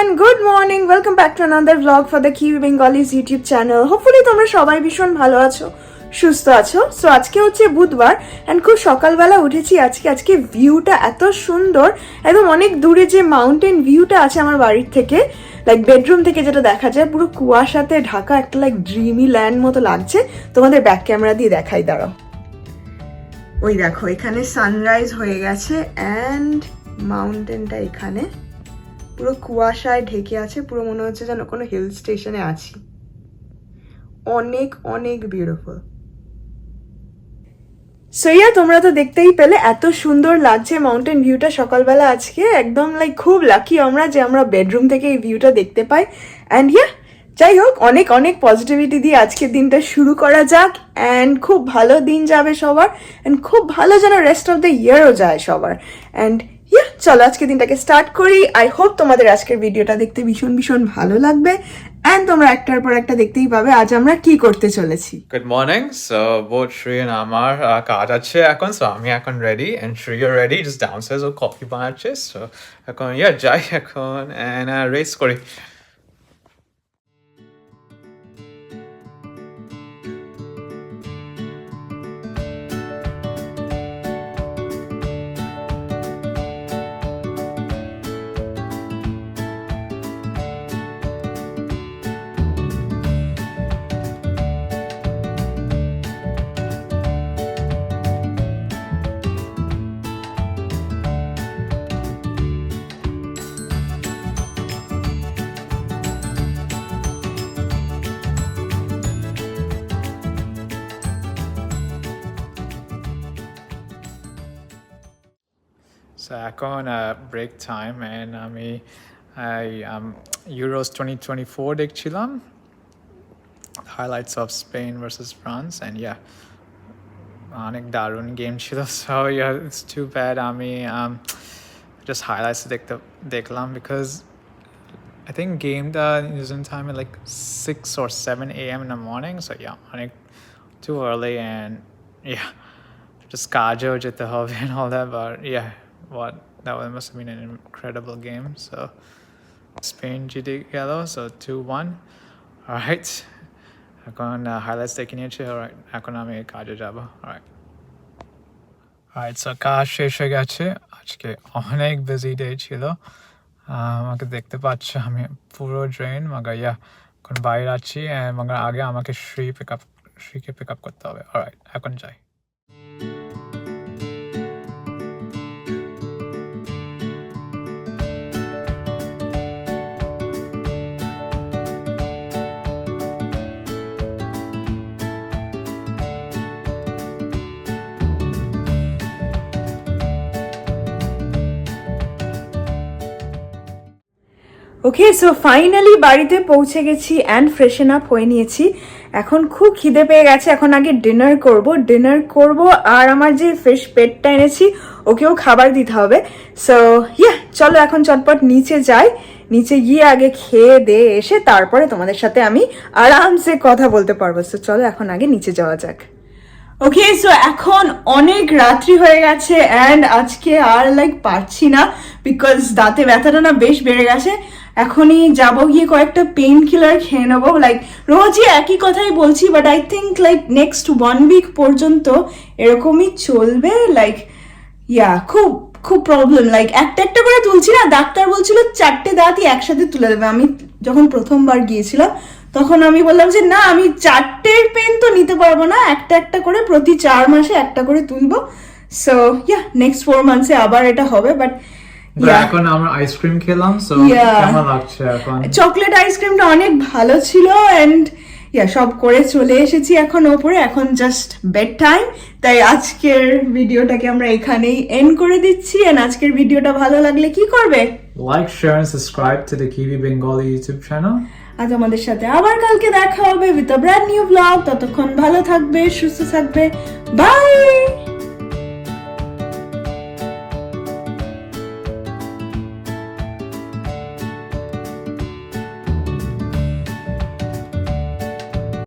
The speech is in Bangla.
Everyone good morning welcome back to another blog for the Q Bengalis YouTube channel hopefully তোমরা সবাই ভীষণ ভালো আছো, সুস্থ আছো। সো আজকে হচ্ছে বুধবার অ্যান্ড খুব সকালবেলা উঠেছি আজকে। আজকে ভিউটা এত সুন্দর, একদম অনেক দূরে যে মাউন্টেন ভিউটা আছে আমার বাড়ির থেকে লাইক বেডরুম থেকে যেটা দেখা যায়, পুরো কুয়াশাতে ঢাকা একটা লাইক ড্রিমি ল্যান্ড মতো লাগছে। তোমাদের ব্যাক ক্যামেরা দিয়ে দেখাই, দাঁড়াও। ওই দেখো, এখানে সানরাইজ হয়ে গেছে অ্যান্ড মাউন্টেনটা এখানে। পুরো কুয়াশায় ঢেকে আছে, পুরো মনে হচ্ছে যেন কোনো হিল স্টেশনে আছি। অনেক অনেক বিউটিফুল সইয়া তোমরা তো দেখতেই পেলে, এত সুন্দর লাগছে মাউন্টেন ভিউটা সকালবেলা আজকে। একদম লাইক খুব লাকি আমরা যে আমরা বেডরুম থেকে এই ভিউটা দেখতে পাই। অ্যান্ড ইয়া যাই হোক, অনেক অনেক পজিটিভিটি দিয়ে আজকের দিনটা শুরু করা যাক। অ্যান্ড খুব ভালো দিন যাবে সবার। অ্যান্ড খুব ভালো যেন রেস্ট অফ দ্য ইয়ারও যায় সবার। অ্যান্ড ইয়া চলো আজকে দিনটাকে স্টার্ট করি। আই হোপ তোমাদের আজকের ভিডিওটা দেখতে ভীষণ ভীষণ ভালো লাগবে। অ্যান্ড তোমরা একটার পর একটা দেখতেই পাবে আজ আমরা কি করতে চলেছি। Good morning so both Shri and uh, কাজ আছে এখন সো আমি এখন ready and Shri you ready just downstairs ও কফি বানাচ্ছে সো এখন ইয়া যাই এখন এন্ড আর রেস করি। So এখন uh, break time and আমি I um, Euros 2024 দেখছিলাম highlights of Spain versus France and yeah অনেক দারুণ গেম ছিল so yeah it's too bad আমি um, just highlights দেখতে দেখলাম because I think game the New Zealand time at like 6 or 7 a.m. in the morning so yeah like too early and yeah just কাজও যেতে হবে and all that but yeah what? That was, must have been an incredible game so. Spain জিতে গেল so 2-1 alright. এখন হাইলাইটস দেখে নিয়েছি alright এখন আমি কাজে যাব alright. Alright, so কাজ শেষ হয়ে গেছে আজকে অনেক বিজি ডে ছিল। আহ, আমাকে দেখতে পাচ্ছ আমি পুরো ড্রেন মাগার ইয়া এখন বাইরে আছি and মাগার আগে আমাকে শ্রী পিক আপ শ্রীকে পিক আপ করতে হবে। অলরাইট এখন যাই। ওকে সো ফাইনালি বাড়িতে পৌঁছে গেছি অ্যান্ড ফ্রেশন আপ হয়ে নিয়েছি। এখন খুব খিদে পেয়ে গেছে, এখন আগে ডিনার করব। ডিনার করব আর আমার যে ফিশ পেটটা এনেছি, ওকেও খাবার দিতে হবে। সো ইয়া চলো এখন চটপট নিচে যাই। নিচে গিয়ে আগে খেয়ে দিয়ে এসে তারপরে তোমাদের সাথে আমি আরামসে কথা বলতে পারব। সো চলো এখন আগে নিচে যাওয়া যাক। ওকে সো এখন অনেক রাত্রি হয়ে গেছে অ্যান্ড আজকে আর লাইক পারছি না বিকজ দাঁতে ব্যথাটা না বেশ বেড়ে গেছে। এখনই যাব গিয়ে কয়েকটা পেন কিলার খেয়ে নেব। লাইক রোজই একই কথাই বলছি but I think like next one week পর্যন্ত এরকমই চলবে। লাইক ইয়া খুব খুব প্রবলেম লাইক একটা একটা করে তুলছি না, ডাক্তার বলছিল চারটে দাঁতই একসাথে তুলে দেবে। আমি যখন প্রথমবার গিয়েছিলাম, তখন আমি বললাম যে, না, আমি নিতে পারব না একটা একটা করে প্রতি চার মাসে একটা করে তুলবো। সো ইয়া নেক্সট ফোর মান্থসে আবার এটা হবে বাট এখন আমরা আইসক্রিম খেলাম সো কেমন লাগছে এখন? চকলেট আইসক্রিমটা অনেক ভালো ছিল অ্যান্ড ইয়া সব করে চলে এসেছি এখন ওপরে এখন জাস্ট বেড টাইম তাই আজকের ভিডিওটাকে আমরা এখানেই এন্ড করে দিচ্ছি অ্যান্ড আজকের ভিডিওটা ভালো লাগলে কি করবে? Like share and subscribe to the QB Bengali YouTube channel আজ আমাদের সাথে আবার কালকে দেখা হবে with a brand new blog ততক্ষণ ভালো থাকবে, সুস্থ থাকবে। বাই